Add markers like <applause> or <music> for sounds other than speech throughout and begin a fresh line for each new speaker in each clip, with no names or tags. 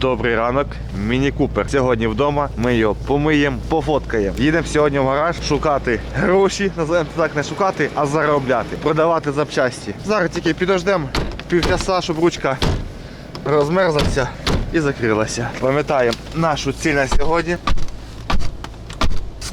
Добрий ранок, Міні Купер. Сьогодні вдома. Ми його помиємо, пофоткаємо. Їдемо сьогодні в гараж шукати гроші, називаємо це так не шукати, а заробляти, продавати запчасті. Зараз тільки підождемо півчаса, щоб ручка розмерзлася і закрилася. Пам'ятаємо нашу ціль на сьогодні.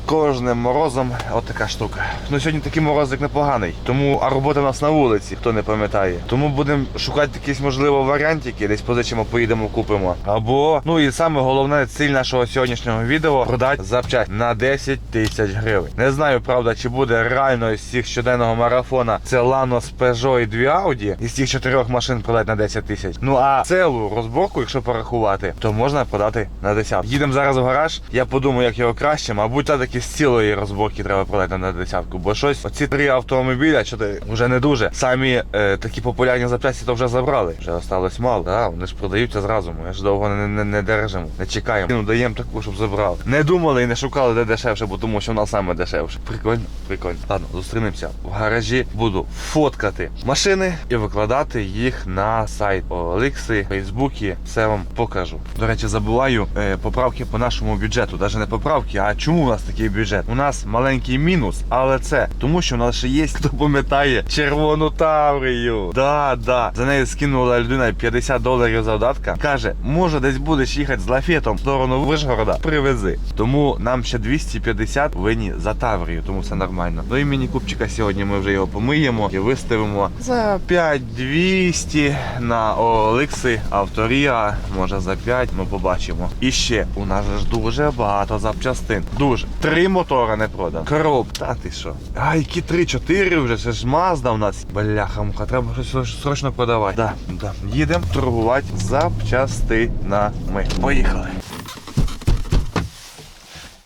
З кожним морозом отака штука. Ну сьогодні такий морозик непоганий, тому а робота в нас на вулиці, хто не пам'ятає. Тому будемо шукати якісь можливо варіантики, десь позичимо, поїдемо, купимо. Або ну і саме головне ціль нашого сьогоднішнього відео продати запчасть на 10 тисяч гривень. Не знаю, правда, чи буде реально з цих щоденного марафона це Lanos, Peugeot і дві Audi із цих чотирьох машин продати на 10 тисяч. Ну а цілу розборку, якщо порахувати, то можна продати на 10. Їдемо зараз в гараж. Я подумаю, як його краще. Мабуть, та таки з цілої розборки треба продати на десятку. Бо щось оці три автомобіля, чотири вже не дуже. Самі е, такі популярні запчасті то вже забрали. Вже осталось мало. Да, вони ж продаються зразу. Ми ж довго не, не, не держимо, не чекаємо. Ну даємо таку, щоб забрали. Не думали і не шукали, де дешевше, бо тому що в саме дешевше. Прикольно, прикольно. Ладно, зустрінемося в гаражі. Буду фоткати машини і викладати їх на сайт Оликси, Фейсбуці. Все вам покажу. До речі, забуваю е, поправки по нашому бюджету. Навіть не поправки, а чому у нас такий бюджет? У нас маленький мінус, але це тому, що у нас ще є, хто пам'ятає, червону таврію. Да, да. За нею скинула людина 50 доларів завдатка. Каже, може десь будеш їхати з лафетом в сторону Вишгорода, привези. Тому нам ще 250 винні за таврію, тому все нормально. До імені купчика сьогодні ми вже його помиємо і виставимо за 5200 на Оликси, Авторія, може за 5, ми побачимо. І ще у нас ж дуже багато запчастин. Дуже. Три мотора не продано. Короб, та ти що? А, які 3-4 вже, це ж Мазда у нас. Бляха, муха, треба щось срочно продавати. Да, да. Їдемо торгувати запчастинами. Поїхали.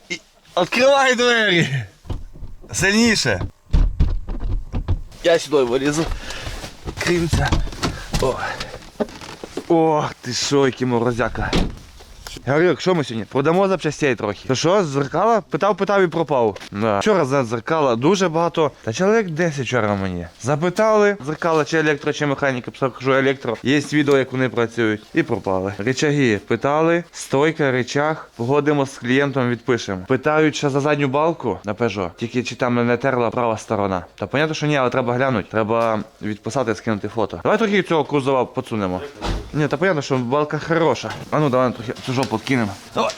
І... Відкривай двері! Сильніше! Я сюди вилізу. Відкриємося. О. Ох, ти що, який морозяка. Гарюк, що ми сьогодні? Продамо запчастей трохи. То що, зеркала? Питав, питав і пропав. Да. Вчора за дзеркала дуже багато. Та чоловік 10 вчора мені. Запитали дзеркала, чи електро, чи механіка, Писав, кажу електро. Є відео, як вони працюють. І пропали. Речаги питали, стойка, речах. Погодимо з клієнтом, відпишемо. Питають, що за задню балку на Peugeot, тільки чи там не терла права сторона. Та понятно, що ні, але треба глянути. Треба відписати, скинути фото. Давай трохи цього кузова подсунемо. Ні, та понятно, що балка хороша. А ну давай трохи жопу кинемо. Давай.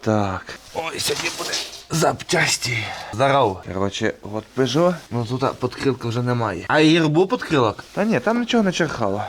Так. Ой, сьогодні буде запчасті. Здорово. Короче, от Peugeot, ну тут подкрилка вже немає. А гірбу подкрилок? Та ні, там нічого не черхало.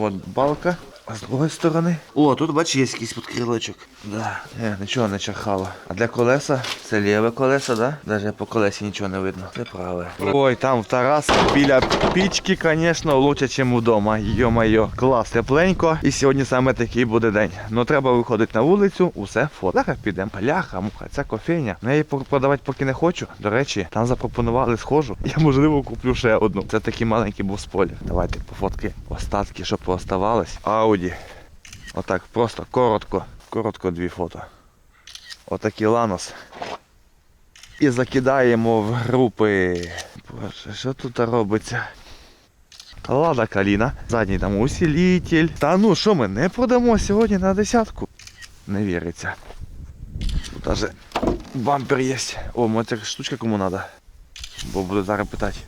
От балка. А з другої сторони. О, тут бачиш, є якийсь подкрилочок. Да. Е, нічого не черхало. А для колеса це ліве колесо, да? Даже по колесі нічого не видно. Це праве. Ой, там в Тарас біля пічки, звісно, лучше, ніж вдома. Йо-майо. Клас, тепленько. І сьогодні саме такий буде день. Ну треба виходити на вулицю, усе фото. Зараз підемо. Паляха, муха, ця кофейня. Я її продавати поки не хочу. До речі, там запропонували схожу. <laughs> Я можливо куплю ще одну. Це такий маленький був спойлер. Давайте по фотки остатки, що пооставались. Ауді. Отак, просто коротко. Коротко дві фото. Отакий ланос. І закидаємо в групи. Боже, що тут робиться? Лада каліна. Задній там усилитель. Та ну що ми не продамо сьогодні на десятку? Не віриться. Тут даже бампер є. О, може ця штучка кому треба. Бо буду зараз питати.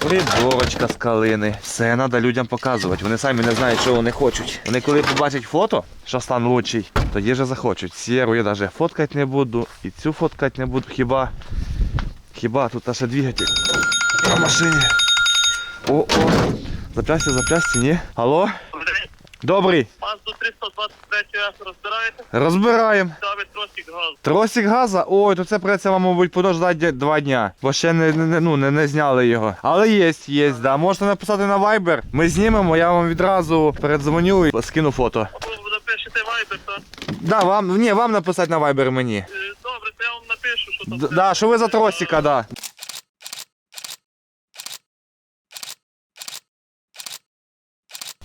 Приборочка з калини. Все треба людям показувати. Вони самі не знають, що вони хочуть. Вони коли побачать фото, що стан лучший, тоді вже захочуть. Сіру я навіть фоткати не буду. І цю фоткати не буду. Хіба. Хіба тут ще двигатель на машині. О, о. Запчасті, запчасті, ні. Алло? Добрий.
Мазду 323 розбираєте?
Розбираємо.
Ставить тросик газ.
Тросик газа? Ой, то це придеться вам, мабуть, подождати два дня, бо ще не, не, ну, не, не зняли його. Але є, є, да. Можете написати на Viber. Ми знімемо, я вам відразу передзвоню і скину фото.
Або ви напишете вайбер, то
Да, вам, ні, вам написати на Viber мені.
е, добре, то я вам напишу, що там.
Да, що ви за тросика, да.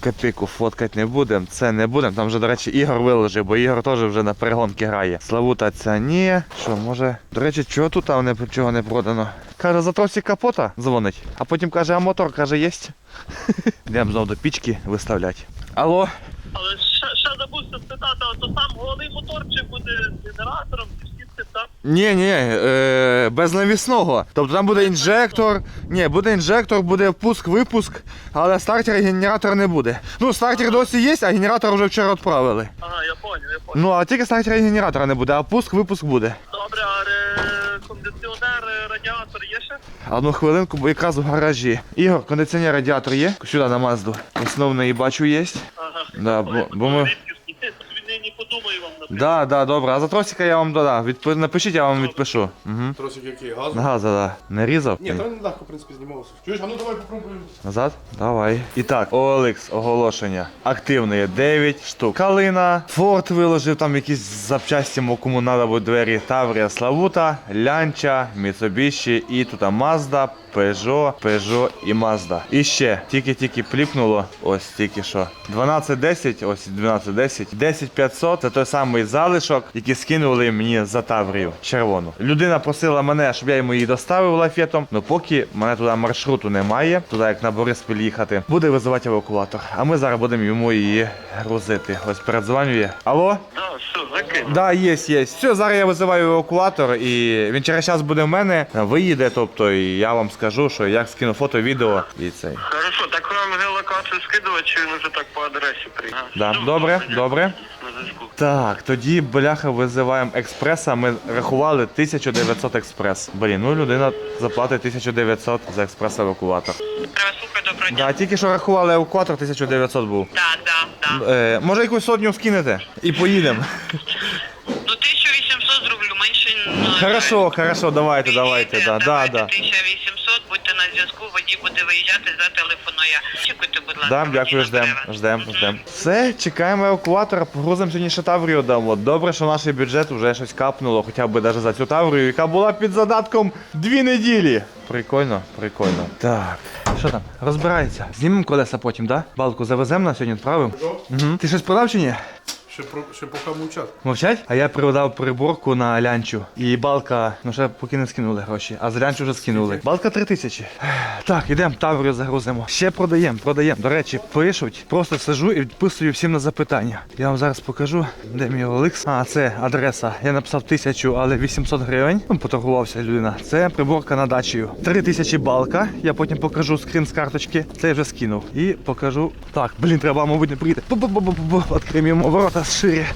Копійку фоткати не будемо, це не будемо. Там вже, до речі, Ігор виложив, бо Ігор теж вже на перегонки грає. Славута ця ні. Що, може. До речі, чого тут там не, чого не продано? Каже, за тросик капота дзвонить, а потім каже, а мотор каже, єсть. <laughs> Йдемо знову до пічки виставляти. Алло,
Але ще, голий мотор чи буде з генератором, чи всі цим, так?
Ні, ні, е, без навісного. Тобто там буде інжектор. Ні, буде інжектор, буде впуск-випуск, але стартер і генератор не буде. Ну, стартер досі є, а генератор вже вчора відправили.
Ага, я поняв, я поняв.
Ну, а тільки стартера і генератора не буде, а пуск-випуск буде.
Добре, а ре... кондиціонер, е, радіатор є ще?
Одну хвилинку, бо якраз в гаражі. Ігор, кондиціонер радіатор є? Сюди на Мазду. Основний бачу є.
Ага.
Да, бо- бо ми-.
Він не подумаю вам написати.
Да, да, добре. А за тросика я вам додам. Відп... Напишіть, я вам відпишу. Угу.
Тросик який газ?
Газа, да. Не різав?
Ні, там легко, в принципі, знімалося. Чуєш, а ну давай попробуємо.
Назад? Давай. І так, OLX оголошення. Активне 9 штук. Калина, Форд виложив там якісь запчасті, кому треба буде двері. Таврія Славута, Лянча, Mitsubishi і тут Mazda, Peugeot, Peugeot і Mazda. І ще тільки-тільки пліпнуло, ось тільки що. 1210, ось 1210, 10500 це той самий залишок, який скинули мені за Таврію червону. Людина просила мене, щоб я йому її доставив лафетом, але поки мене туди маршруту немає, туди як на Бориспіль їхати, буде визивати евакуатор. А ми зараз будемо йому її грузити. Ось передзвонює. Алло?
А, все, закинь.
Да, є, є. Все, зараз я визиваю евакуатор, і він через час буде в мене, виїде, тобто, і я вам скажу, що як скину фото, відео і цей.
Хорошо, так вам геолокацію скидувати, чи він вже так по адресі приїхав?
Да, добре, добре.
На.
Так, тоді бляха визиваємо експреса. Ми рахували 1900 експрес. Блін, ну людина заплатить 1900 за експрес евакуатор.
Треба слухати доброго дня.
Да, тільки що рахували евакуатор 1900 був.
Да, да, да.
Е, може якусь сотню скинете і поїдемо.
Ну 1800 зроблю, менше
Хорошо, хорошо, давайте, давайте, да, да, да.
1800, Чекайте, будь ласка.
Да,
мені
дякую,
ждемо,
ждем,
ждемо.
ждем, ждем. Все, чекаємо евакуатора, погрузимо сьогодні ще Таврію дамо. Добре, що наш бюджет вже щось капнуло, хоча б навіть за цю Таврію, яка була під задатком дві неділі. Прикольно, прикольно. Так, що там, розбирається. Знімемо колеса потім, да? Балку завеземо на сьогодні, відправимо. Угу. Ти щось продав чи ні?
Ще, про, ще поки мовчать.
Мовчать? А я продав приборку на лянчу. І балка, ну ще поки не скинули гроші, а з лянчу вже скинули. Балка 3 тисячі. Так, ідемо, таврію загрузимо. Ще продаємо, продаємо. До речі, пишуть, просто сижу і відписую всім на запитання. Я вам зараз покажу, де мій OLX. А, це адреса. Я написав тисячу, але 800 гривень. Ну, поторгувався людина. Це приборка на дачею. 3 тисячі балка. Я потім покажу скрін з карточки. Це я вже скинув. І покажу. Так, блін, треба, мабуть, не прийти. Відкриємо йому ворота шире.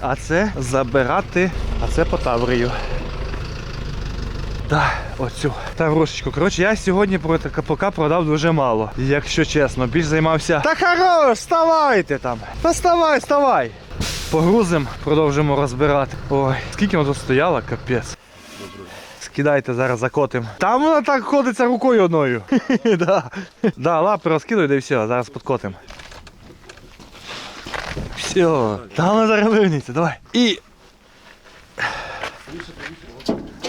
А це забирати, а це по Таврію. Так, оцю таврушечку. Коротше, я сьогодні про КПК продав дуже мало. Якщо чесно, більш займався. Та хорош, вставайте там! Та вставай, вставай! Погрузимо, продовжимо розбирати. Ой, скільки воно тут стояло, капець. Скидайте зараз закотим. Там вона так ходиться рукою одною. <laughs> да. лапи розкидуй, і все, зараз подкотим. Все, там вона зараз вирівняється, давай. І.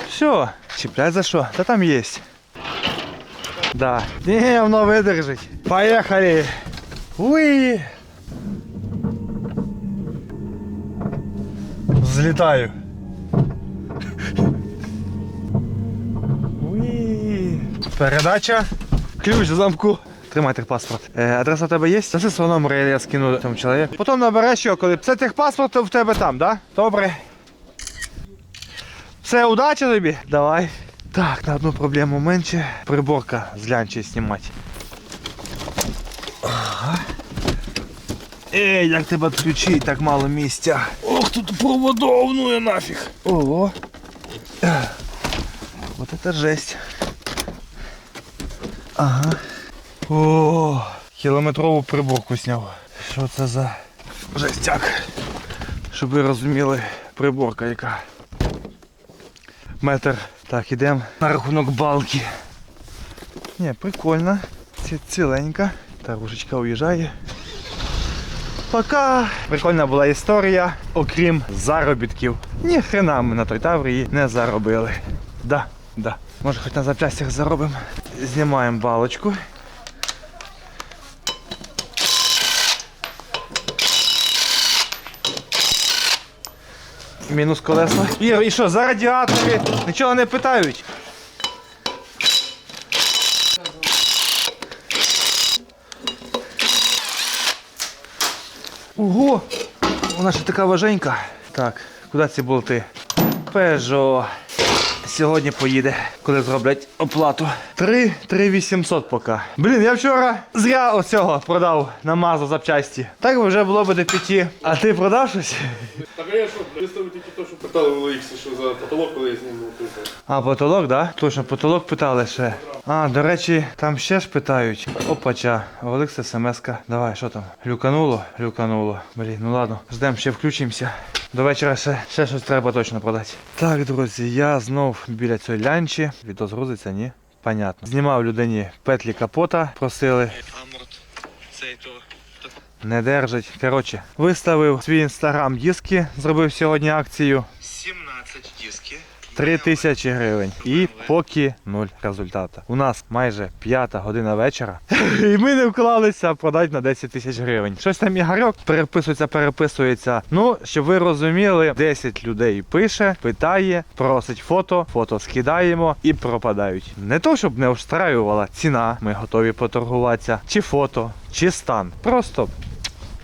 Все, чіпляй за що? Та там є. Да. Не, воно видержить. Поехали. Уи. Взлітаю. Уи. Передача. Ключ в замку. Тримай техпаспорт. Е, адреса в тебе є? Це все свого номера я скину цьому чоловіку. Потім набереш його, коли. Це техпаспорт в тебе там, да? Добре. Все, удачі тобі. Давай. Так, на одну проблему менше. Приборка з лянчі знімати. Ага. Ей, як тебе відключити, так мало місця. Ох, тут проводов, ну я нафіг. Ого. Вот это жесть. Ага. О, кілометрову приборку зняв. Що це за жестяк? Щоб ви розуміли, приборка яка. Метр. Так, ідемо на рахунок балки. Ні, прикольно. Ці- Ціленька. Та рушечка уїжджає. Пока. Прикольна була історія, окрім заробітків. Ні хрена ми на той таврії не заробили. Да, да. Може хоч на запчастях заробимо. Знімаємо балочку. Мінус колеса. І, і що, за радіатори нічого не питають. Ого! Вона ще така важенька. Так, куди ці болти? Peugeot. Сьогодні поїде, коли зроблять оплату. 3 3800 поки. Блін, я вчора зря оцього продав на мазу запчасті. Так вже було б до 5. А ти продав щось?
Так а я що, виставив тільки то, що питали в Олексі, що за потолок, коли я знімав типу.
А, потолок, да? Точно, потолок питали ще. А, до речі, там ще ж питають. Опача, Олекс смс-ка. Давай, що там? Люкануло? Люкануло. Блін, ну ладно, ждем, ще включимося. До вечора ще, ще щось треба точно продати. Так, друзі, я знов біля цієї лянчі. Відео згрузиться, ні? Понятно. Знімав людині петлі капота, просили. Не держить. Коротше, виставив свій інстаграм диски, зробив сьогодні акцію.
17 диски.
3 тисячі гривень. І поки нуль результата. У нас майже п'ята година вечора. <laughs> І ми не вклалися продати на 10 тисяч гривень. Щось там Ігорьок переписується, переписується. Ну, щоб ви розуміли, 10 людей пише, питає, просить фото, фото скидаємо і пропадають. Не то, щоб не встраювала ціна, ми готові поторгуватися, чи фото, чи стан. Просто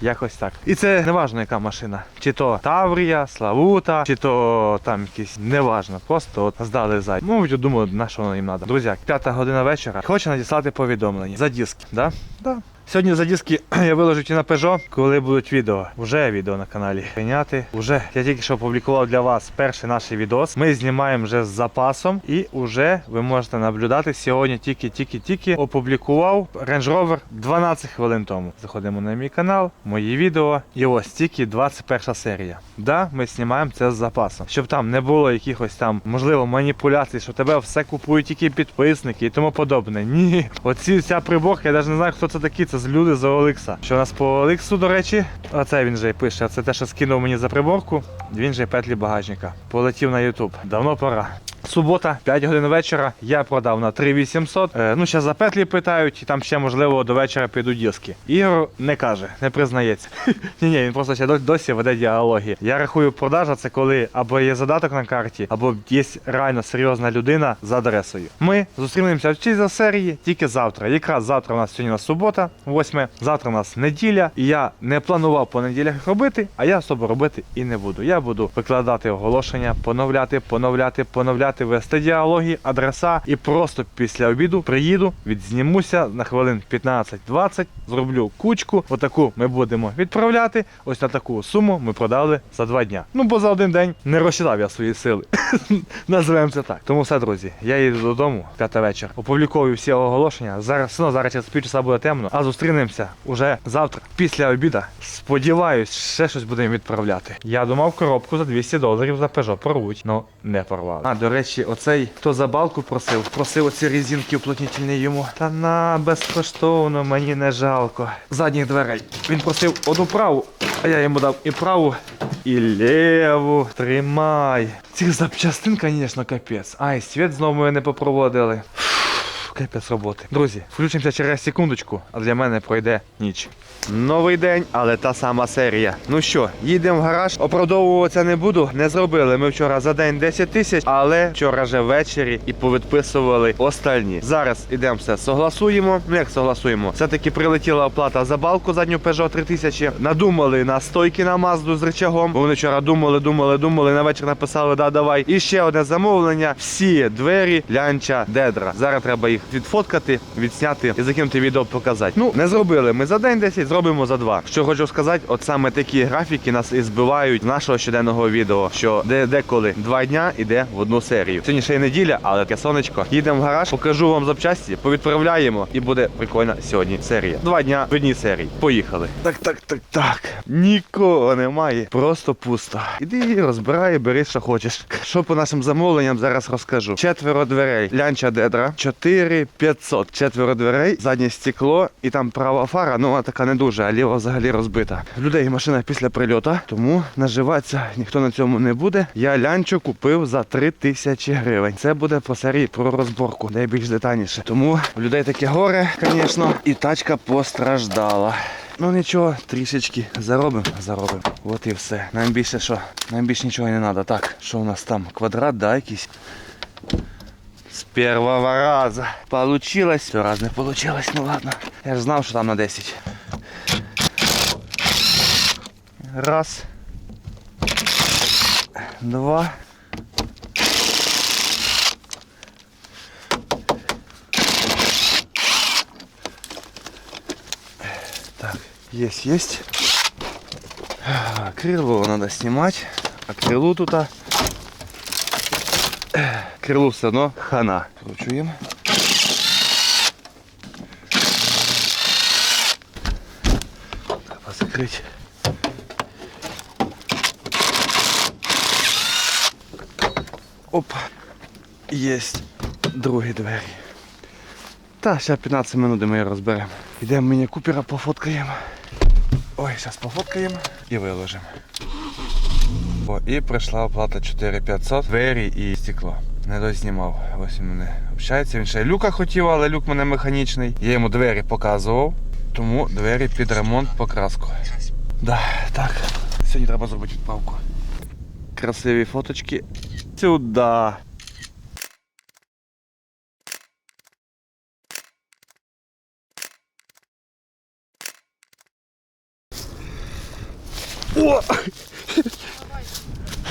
Якось так. І це не важно, яка машина. Чи то Таврія, Славута, чи то там якісь неважно. Просто от здали зай. Ну, думаю, на що воно їм треба. Друзі, п'ята година вечора. Хочу надіслати повідомлення за диск, Да? Да. Сьогодні за диски <clears throat> я виложу ті на Peugeot, коли будуть відео. Уже відео на каналі. Прийняти. Уже я тільки що опублікував для вас перший наш відос. Ми знімаємо вже з запасом, і вже ви можете наблюдати. Сьогодні тільки-тільки-тільки опублікував Range Rover 12 хвилин тому. Заходимо на мій канал, мої відео. І ось тільки 21 серія. Да, ми знімаємо це з запасом. Щоб там не було якихось там, можливо, маніпуляцій, що тебе все купують тільки підписники і тому подобне. Ні. Оці ця приборка, я навіть не знаю, хто це такий. Це з люди за Олекса. Що у нас по Олексу, до речі, оце він же і пише. Це те, що скинув мені за приборку. Він же петлі багажника. Полетів на Ютуб. Давно пора. Субота, 5 годин вечора. Я продав на 3800. Е, ну, зараз за петлі питають, і там ще, можливо, до вечора підуть диски. Ігор не каже, не признається. <laughs> ні, ні, він просто ще дос- досі веде діалоги. Я рахую, продажа це коли або є задаток на карті, або є реально серйозна людина з адресою. Ми зустрінемося в цій серії тільки завтра. Якраз завтра у нас сьогодні у субота, 8. Завтра у нас неділя. І я не планував по неділях робити, а я особо робити і не буду. Я буду викладати оголошення, поновляти, поновляти, поновляти, вести діалоги, адреса. І просто після обіду приїду, відзнімуся на хвилин 15-20, зроблю кучку. Отаку ми будемо відправляти. Ось на таку суму ми продали за два дня. Ну бо за один день не розчитав я свої сили. <laughs> Називаємо це так. Тому все, друзі, я їду додому, п'ята вечір. Опубліковую всі оголошення. Зараз все зараз через півчаса буде темно. А зустрінемося уже завтра, після обіда. Сподіваюсь, ще щось будемо відправляти. Я думав коробку за 200 доларів за Peugeot порвуть, ну не порвали. А до речі, оцей хто за балку просив, просив оці резинки уплотнительні йому. Та на безкоштовно, мені не жалко. Задніх дверей. Він просив одну праву, а я йому дав і праву, і ліву. Тримай. Цих запчастин, звісно, капець. Ай, світ знову мене не попроводили. Капець роботи. Друзі, включимося через секундочку, а для мене пройде ніч. Новий день, але та сама серія. Ну що, їдемо в гараж. Оправдовуватися не буду. Не зробили. Ми вчора за день 10 тисяч, але вчора вже ввечері і повідписували остальні. Зараз ідемо все согласуємо. Ну як согласуємо? Все-таки прилетіла оплата за балку задню Peugeot 3000. Надумали на стойки на Мазду з рычагом. Бо вони вчора думали, думали, думали. На вечір написали, да, давай. І ще одне замовлення. Всі двері лянча дедра. Зараз треба їх відфоткати, відсняти і закинути відео показати. Ну, не зробили ми за день 10, зробимо за два. Що хочу сказати, от саме такі графіки нас і збивають з нашого щоденного відео, що де деколи два дня іде в одну серію. Сьогодні ще й неділя, але таке сонечко. Їдемо в гараж, покажу вам запчасті, повідправляємо і буде прикольна сьогодні серія. Два дня в одній серії. Поїхали. Так, так, так, так. Нікого немає, просто пусто. Іди розбирай, бери, що хочеш. Що по нашим замовленням зараз розкажу. Четверо дверей, лянча дедра, 4500. Четверо дверей, заднє стекло і там права фара, ну вона така не дуже, а ліва взагалі розбита. Людей машина після прильоту, тому наживатися ніхто на цьому не буде. Я лянчу купив за 3000 гривень. Це буде по серії про розборку, де більш детальніше. Тому в людей таке горе, звісно, і тачка постраждала. Ну нічого, трішечки заробимо, заробимо. От і все. Нам більше що? Нам більше нічого не треба. Так, що у нас там? Квадрат, да, якийсь? С первого раза. Получилось. Все раз не получилось, ну ладно. Я ж знав, що там на 10. Раз. два. Так, есть, есть. А, Крыло надо снимать. А крылу тут а, крилу все одно хана. Кручуємо. Треба закрити. Оп. Єсть другі двері. Та, ще 15 минут ми її розберемо. Йдемо мені купера пофоткаємо. Ой, зараз пофоткаємо і виложимо. І прийшла оплата 4500, двері і стекло. Не дознімав. Ось він мене общається. Він ще люка хотів, але люк мене механічний. Я йому двері показував, тому двері під ремонт покраску. Да, так. Сьогодні треба зробити відправку. Красиві фоточки. Сюда. О!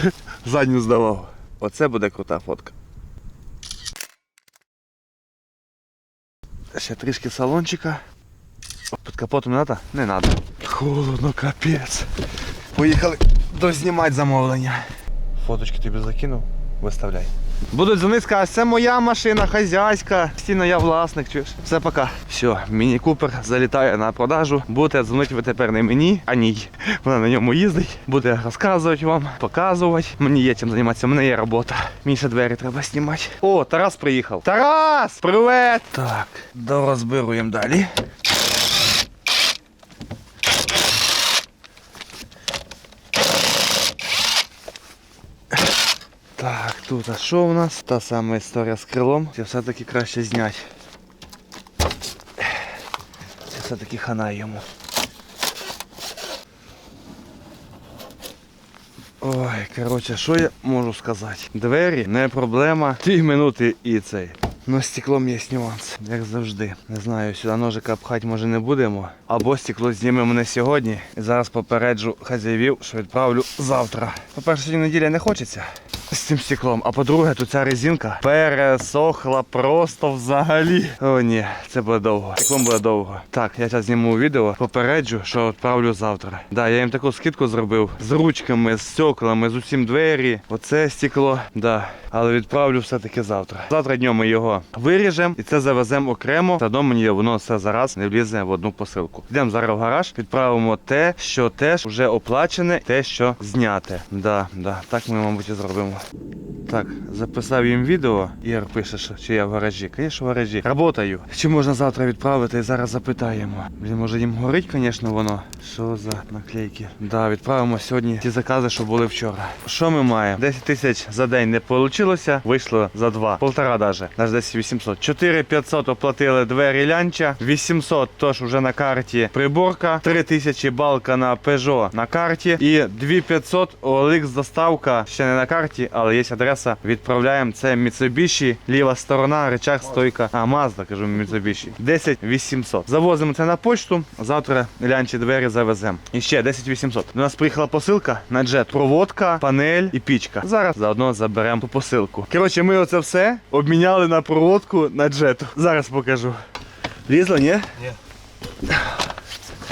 <laughs> Задню здавав. Оце буде крута фотка. Ще трішки салончика. Під капотом не треба? Не треба. Холодно, капець. Поїхали дознімати замовлення. Фоточки тобі закинув, виставляй. Будуть дзвонити, скажуть, це моя машина, хазяйська, стіно я власник, чуєш? Все, пока. Все, міні Купер залітає на продажу. Будете дзвонити ви тепер не мені, а ній. Вона на ньому їздить, буде розказувати вам, показувати. Мені є чим займатися, у мене є робота. Мені ще двері треба знімати. О, Тарас приїхав. Тарас! Привет! Так, дорозбируємо далі. Так, тут а що у нас? Та сама історія з крилом. Це все-таки краще зняти. Це все-таки хана йому. Ой, коротше, що я можу сказати? Двері не проблема. Дві минути і цей. Ну, з стеклом є нюанс, як завжди. Не знаю, сюди ножика пхати може не будемо. Або стекло знімемо не сьогодні. І зараз попереджу хазяївів, що відправлю завтра. По-перше, сьогодні неділя не хочеться з цим стеклом. А по-друге, тут ця резинка пересохла просто взагалі. О, ні, це буде довго. Стеклом буде довго. Так, я зараз зніму відео, попереджу, що відправлю завтра. Да, я їм таку скидку зробив з ручками, з стеклами, з усім двері. Оце стекло. Да. Але відправлю все-таки завтра. Завтра днем ми його виріжемо і це завеземо окремо. Та одно мені воно все зараз не влізе в одну посилку. Йдемо зараз в гараж, відправимо те, що теж вже оплачене, те, що зняте. Да, да, так ми, мабуть, і зробимо. Bye. Так, записав їм відео. Ігор пише, що чи я в гаражі. Звісно, в гаражі. Работаю. Чи можна завтра відправити? Зараз запитаємо. Блін, може їм горить, звісно, воно. Що за наклейки? Да, відправимо сьогодні ті закази, що були вчора. Що ми маємо? 10 тисяч за день не вийшло, вийшло за два. Полтора даже. Навіть десь 800. 4500 оплатили двері лянча. 800 тож вже на карті приборка. 3000 балка на Peugeot на карті. І 2500 OLX доставка ще не на карті, але є адреса. Відправляємо це Mitsubishi, ліва сторона, речах, стойка. А, Mazda, кажу Mitsubishi. 10 800. Завозимо це на почту. Завтра лянчі двері завеземо. І ще 10 800. До нас приїхала посилка на джет. Проводка, панель і пічка. Зараз заодно заберемо ту посилку. Коротше, ми оце все обміняли на проводку на джету. Зараз покажу. Лізло, ні? Ні.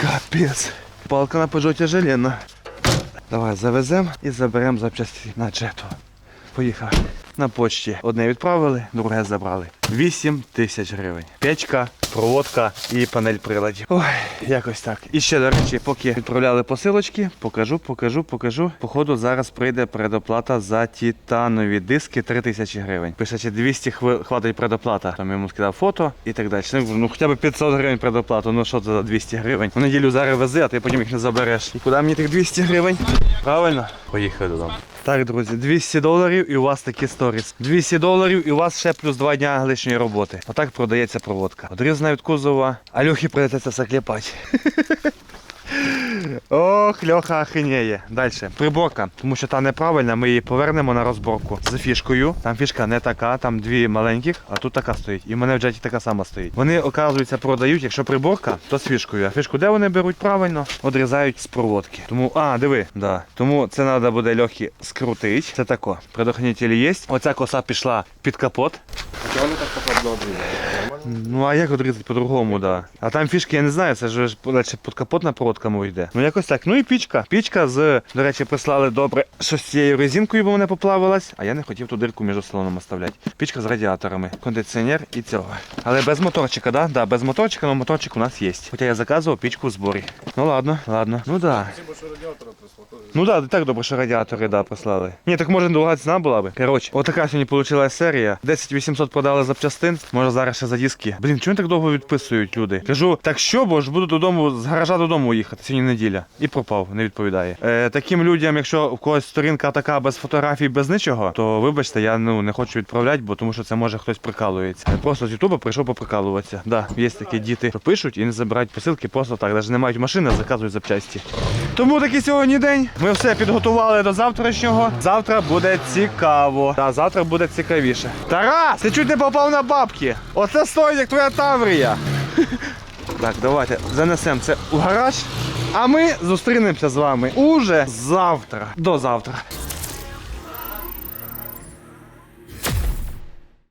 Капець. Палка на Peugeot тяжеленна. Давай завеземо і заберемо запчасті на джету. Поїхали. На почті одне відправили, друге забрали. 8 тисяч гривень. Печка, проводка і панель приладів. Ой, якось так. І ще, до речі, поки відправляли посилочки, покажу, покажу, покажу. Походу, зараз прийде предоплата за титанові диски 3 тисячі гривень. Пише, чи 200 хви- хватить предоплата. Там йому скидав фото і так далі. Ну, Ну хоча б 500 гривень предоплату. Ну що це за 200 гривень? У неділю зараз вези, а ти потім їх не забереш. І куди мені тих 200 гривень? Правильно? Поїхали додому. Так, друзі, 200 доларів і у вас такі сторіс. 200 доларів і у вас ще плюс 2 дня лишньої роботи. Отак продається проводка. Одрізана від кузова, а Льохі прийдеться все кліпати. <laughs> Ох, Льоха ахинеє. Далі. Приборка, тому що та неправильна, ми її повернемо на розборку з фішкою. Там фішка не така, там дві маленьких, а тут така стоїть. І в мене в джеті така сама стоїть. Вони, оказується, продають, якщо приборка, то з фішкою. А фішку де вони беруть правильно? Одрізають з проводки. Тому, а, диви, да. Тому це треба буде легкі скрутити. Це тако. Предохранителі є. Оця коса пішла під капот.
Вони так потрібно обрізати?
Ну а як одрізати по-другому, да. А там фішки я не знаю, це ж лише подкапотна проводка мова йде. Ну якось так. Ну і пічка. Пічка з, до речі, прислали добре, що з цією резинкою, бо вона поплавилась, а я не хотів ту дирку між салоном оставляти. Пічка з радіаторами, кондиціонер і цього. Але без моторчика, да? Да, без моторчика, але моторчик у нас є. Хоча я заказував пічку в зборі. Ну ладно, ладно. Ну да.
Спасибо, що радіатора.
Ну да, так добре, що радіатори да, прислали. Ні, так може друга ціна була би. Коротше, отака сьогодні вийшла серія. 10 800 продали запчастин. Може зараз ще за диски. Блін, чому так довго відписують люди? Кажу, так що, бо ж буду додому з гаража додому їхати. Сьогодні неділя. І пропав, не відповідає. Е, таким людям, якщо в когось сторінка така без фотографій, без нічого, то вибачте, я ну не хочу відправляти, бо тому що це може хтось прикалується. Просто з Ютуба прийшов поприкалуватися. Да, є такі діти, що пишуть і не забирають посилки просто так. Навіть не мають машини, заказують запчасті. Тому такий сьогодні день. Ми все підготували до завтрашнього. Завтра буде цікаво. Та завтра буде цікавіше. Тарас, ти чуть не попав на бабки. Оце стоїть, як твоя Таврія. Так, давайте занесемо це у гараж. А ми зустрінемося з вами уже завтра. До завтра.